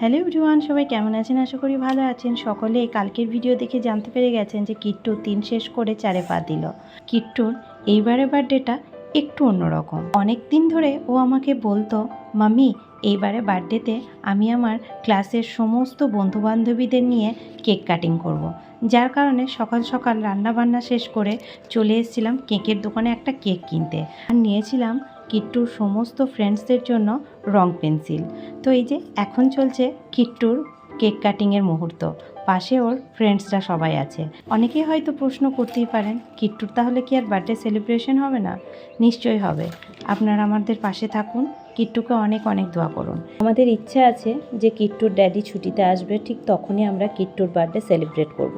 Hello everyone, সবাই কেমন আছেন? আশা করি ভালো আছেন। সকলে কালকের ভিডিও দেখে জানতে পেরে গেছেন যে কিট্টু তিন শেষ করে চারে পা দিল। কিট্টুর এইবারে বার্থডেটা একটু অন্যরকম। অনেক দিন ধরে ও আমাকে বলতো, মাম্মি, এইবারে বার্থডেতে আমি আমার ক্লাসের সমস্ত বন্ধুবান্ধবীদের নিয়ে কেক কাটিং করব। যার কারণে সকাল সকাল রান্না বান্না শেষ করে চলে এসেছিলাম কেকের দোকানে একটা কেক কিনতে। আর নিয়েছিলাম কিট্টুর সমস্ত ফ্রেন্ডসদের জন্য রং পেন্সিল তো এই যে এখন চলছে কিট্টুর কেক কাটিংয়ের মুহূর্ত। পাশে ওর ফ্রেন্ডসরা সবাই আছে। অনেকেই হয়তো প্রশ্ন করতেই পারেন, কিট্টুর তাহলে কি আর বার্থডে সেলিব্রেশন হবে না? নিশ্চয়ই হবে। আপনারা আমাদের পাশে থাকুন। কিট্টুকে অনেক অনেক দোয়া করুন। আমাদের ইচ্ছা আছে যে কিট্টুর ড্যাডি ছুটিতে আসবে, ঠিক তখনই আমরা কিট্টুর বার্থডে সেলিব্রেট করব।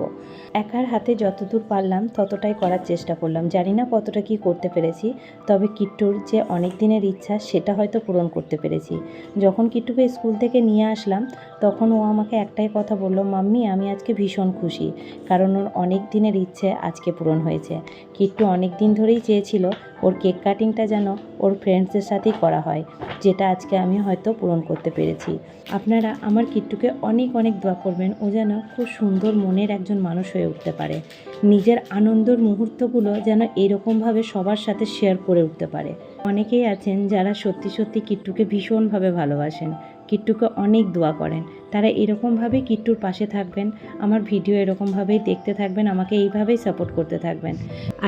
একার হাতে যতদূর পারলাম ততটাই করার চেষ্টা করলাম। জানি না কতটা কি করতে পেরেছি, তবে কিট্টুর যে অনেক দিনের ইচ্ছা সেটা হয়তো পূরণ করতে পেরেছি। যখন কিট্টুকে স্কুল থেকে নিয়ে আসলাম, তখন ও আমাকে একটাই কথা বলল, মাম্মি, আমি আজকে ভীষণ খুশি, কারণ ওর অনেক দিনের ইচ্ছে আজকে পূরণ হয়েছে। কিট্টু অনেক দিন ধরেই চেয়েছিল ওর কেক কাটিংটা যেন ওর ফ্রেন্ডসদের সাথেই করা হয়, যেটা আজকে আমি হয়তো পূরণ করতে পেরেছি। আপনারা আমার কিট্টুকে অনেক অনেক দোয়া করবেন, ও যেন খুব সুন্দর মনের একজন মানুষ হয়ে উঠতে পারে। নিজের আনন্দর মুহূর্তগুলো যেন এরকমভাবে সবার সাথে শেয়ার করে উঠতে পারে। অনেকেই আছেন যারা সত্যি সত্যি কিট্টুকে ভীষণভাবে ভালোবাসেন। কিট্টুকে অনেক দোয়া করেন। তারা এরকমভাবে কিট্টুর পাশে থাকবেন, আমার ভিডিও এরকমভাবেই দেখতে থাকবেন, আমাকে এইভাবেই সাপোর্ট করতে থাকবেন।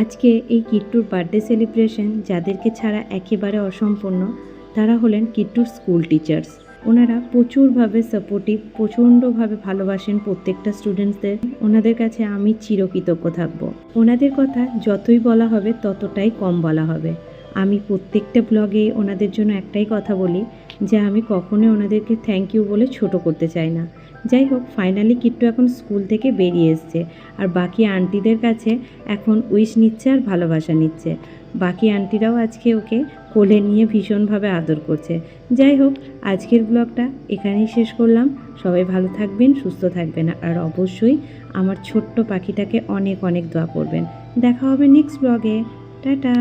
আজকে এই কিট্টুর বার্থডে সেলিব্রেশন যাদেরকে ছাড়া একেবারে অসম্পূর্ণ, তারা হলেন কিট্টুর স্কুল টিচার্স ওনারা প্রচুরভাবে সাপোর্টিভ প্রচণ্ডভাবে ভালোবাসেন প্রত্যেকটা স্টুডেন্টসদের ওনাদের কাছে আমি চিরকৃতজ্ঞ থাকব। ওনাদের কথা যতই বলা হবে ততটাই কম বলা হবে। আমি প্রত্যেকটা ব্লগে ওনাদের জন্য একটাই কথা বলি যে আমি কখনোই ওনাদেরকে থ্যাংক ইউ বলে ছোট করতে চাই না। যাই হোক ফাইনালি কিট্টু এখন স্কুল থেকে বেরিয়ে এসছে। আর বাকি আন্টিদের কাছে এখন উইশ নিচ্ছে আর ভালোবাসা নিচ্ছে। বাকি আন্টিরাও আজকে ওকে কোলে নিয়ে ভীষণভাবে আদর করছে। যাই হোক, আজকের ব্লগটা এখানেই শেষ করলাম। সবাই ভালো থাকবেন, সুস্থ থাকবেন আর অবশ্যই আমার ছোট্ট পাখিটাকে অনেক অনেক দোয়া করবেন। দেখা হবে নেক্সট ব্লগে টাটা!